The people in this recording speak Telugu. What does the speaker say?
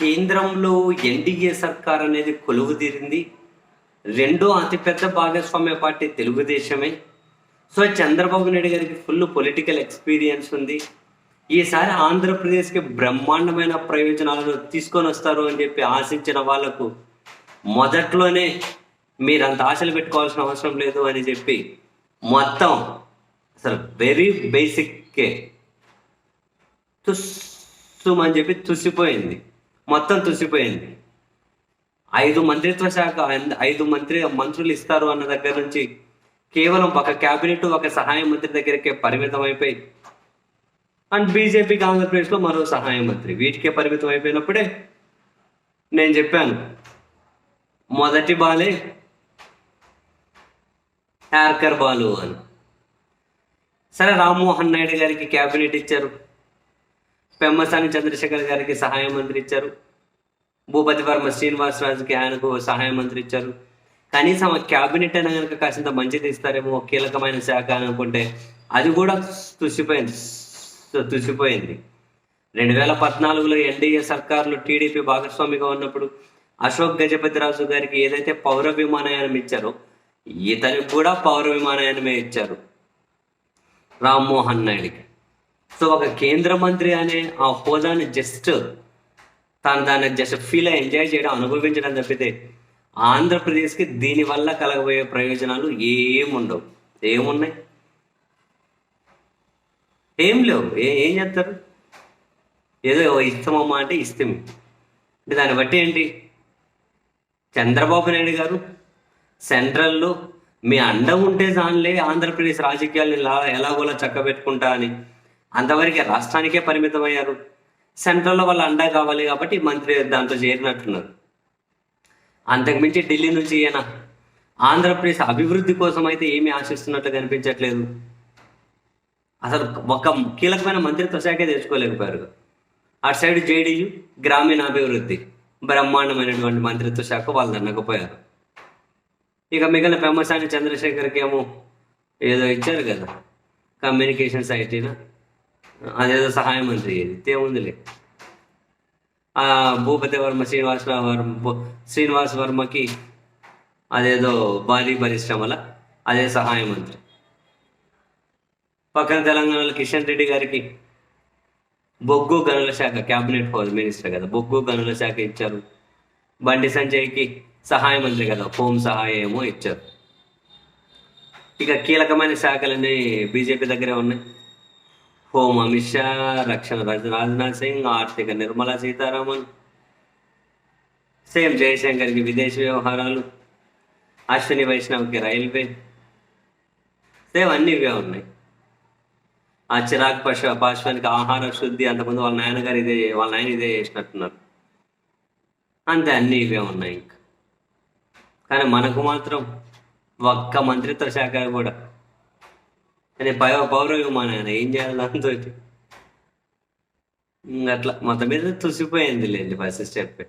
కేంద్రంలో ఎన్డీఏ సర్కార్ అనేది కొలువు తీరింది. రెండో అతిపెద్ద భాగస్వామ్య party తెలుగుదేశమే. So Chandrababu Naidu garu full political experience ఉంది. ఈసారి ఆంధ్రప్రదేశ్కి బ్రహ్మాండమైన ప్రయోజనాలను తీసుకొని వస్తారు అని చెప్పి ఆశించిన వాళ్ళకు మొదట్లోనే మీరు అంత ఆశలు పెట్టుకోవాల్సిన అవసరం లేదు అని చెప్పి మొత్తం అసలు వెరీ బేసిక్కే తుస్సుమని చెప్పి తుసిపోయింది. మొత్తం తుసిపోయింది ఐదు మంత్రిత్వ శాఖ ఐదు- మంత్రి మంత్రులు ఇస్తారు అన్న దగ్గర నుంచి కేవలం ఒక క్యాబినెట్ ఒక సహాయ మంత్రి దగ్గరకే పరిమితం అయిపోయి అండ్ బీజేపీకి ఆంధ్రప్రదేశ్లో మరో సహాయ మంత్రి. వీటికే పరిమితం అయిపోయినప్పుడే నేను చెప్పాను మొదటి బాలే హ్యార్కర్ బాలు అని. సరే రామ్మోహన్ నాయుడు గారికి క్యాబినెట్ ఇచ్చారు. పెమ్మసాని చంద్రశేఖర్ గారికి సహాయ మంత్రి ఇచ్చారు భూపతి వర్మ శ్రీనివాసరాజుకి ఆయనకు సహాయ మంత్రి ఇచ్చారు కనీసం క్యాబినెట్ అయినా కనుక కాసింత మంచిది ఇస్తారేమో కీలకమైన శాఖ అనుకుంటే అది కూడా తుసిపోయింది. తుసిపోయింది. రెండు వేల పద్నాలుగులో ఎన్డీఏ సర్కారులో టీడీపీ భాగస్వామిగా ఉన్నప్పుడు అశోక్ గజపతి రాజు గారికి ఏదైతే పౌర విమానయానం ఇచ్చారో ఇతనికి కూడా పౌర విమానయానమే ఇచ్చారు. రామ్మోహన్ నాయుడికి. సో ఒక కేంద్ర మంత్రి అనే ఆ హోదాని జస్ట్ తను దాన్ని జస్ట్ ఫీల్ ఎంజాయ్ చేయడం అనుభవించడం తప్పితే ఆంధ్రప్రదేశ్కి దీనివల్ల కలగబోయే ప్రయోజనాలు ఏముండవు ఏమున్నాయి? ఏం లేవు. ఏ ఏం చేస్తారు? ఏదో ఇస్తామమ్మా అంటే ఇస్తాం అంటే దాన్ని బట్టి ఏంటి? చంద్రబాబు నాయుడు గారు సెంట్రల్లో మీ అండ ఉంటే దానిలే ఆంధ్రప్రదేశ్ రాజకీయాలను ఎలా ఎలాగోలా చక్కబెట్టుకుంటా అని అంతవరకే రాష్ట్రానికే పరిమితం అయ్యారు సెంట్రల్లో వాళ్ళు అండా కావాలి కాబట్టి మంత్రి దాంతో చేరినట్టున్నారు. అంతకుమించి ఢిల్లీ నుంచి ఈయన ఆంధ్రప్రదేశ్ అభివృద్ధి కోసం అయితే ఏమీ ఆశిస్తున్నట్టు కనిపించట్లేదు. అసలు ఒక కీలకమైన మంత్రిత్వ శాఖే తెచ్చుకోలేకపోయారు. అటు సైడ్ జేడీయు గ్రామీణాభివృద్ధి బ్రహ్మాండమైనటువంటి మంత్రిత్వ శాఖ వాళ్ళు అన్నకపోయారు ఇక మిగిలిన పెమ్మసాని చంద్రశేఖర్కి ఏమో ఏదో ఇచ్చారు కదా. కమ్యూనికేషన్స్ ఐటీనా? అదేదో సహాయ మంత్రి ఇది తేముందిలే ఆ భూపతి వర్మ శ్రీనివాస వర్మ శ్రీనివాస్ వర్మకి అదేదో భారీ పరిశ్రమల అదే సహాయ మంత్రి పక్కన తెలంగాణలో కిషన్ రెడ్డి గారికి బొగ్గు గనుల శాఖ క్యాబినెట్ హోమ్ మినిస్టర్ కదా బొగ్గు గనుల శాఖ ఇచ్చారు. బండి సంజయ్కి సహాయ మంత్రి కదా హోం సహాయమో ఇచ్చారు. ఇక కీలకమైన శాఖలన్నీ బీజేపీ దగ్గరే ఉన్నాయి. హోం అమిత్ షా రక్షణ రాజ్- రాజ్నాథ్ సింగ్ ఆర్థిక నిర్మలా సీతారామన్. సేమ్ జయశంకర్కి విదేశీ వ్యవహారాలు అశ్విని వైష్ణవ్కి రైల్వే. సేమ్ అన్ని ఇవే ఉన్నాయి. ఆ చిరాగ్ పశ పాశ్వానికి ఆహార శుద్ధి అంతకుముందు వాళ్ళ నాయనగారు ఇదే వాళ్ళ నాయన ఇదే చేసినట్టున్నారు. అంతే అన్నీ ఇవే ఉన్నాయి ఇంకా. కానీ మనకు మాత్రం ఒక్క మంత్రిత్వ శాఖ కూడా కానీ పై పౌర విమానాయన ఏం చేయాలి దాంతో అట్లా మొత్తం మీద తుసిపోయింది లేండి ఫస్ట్ స్టెప్.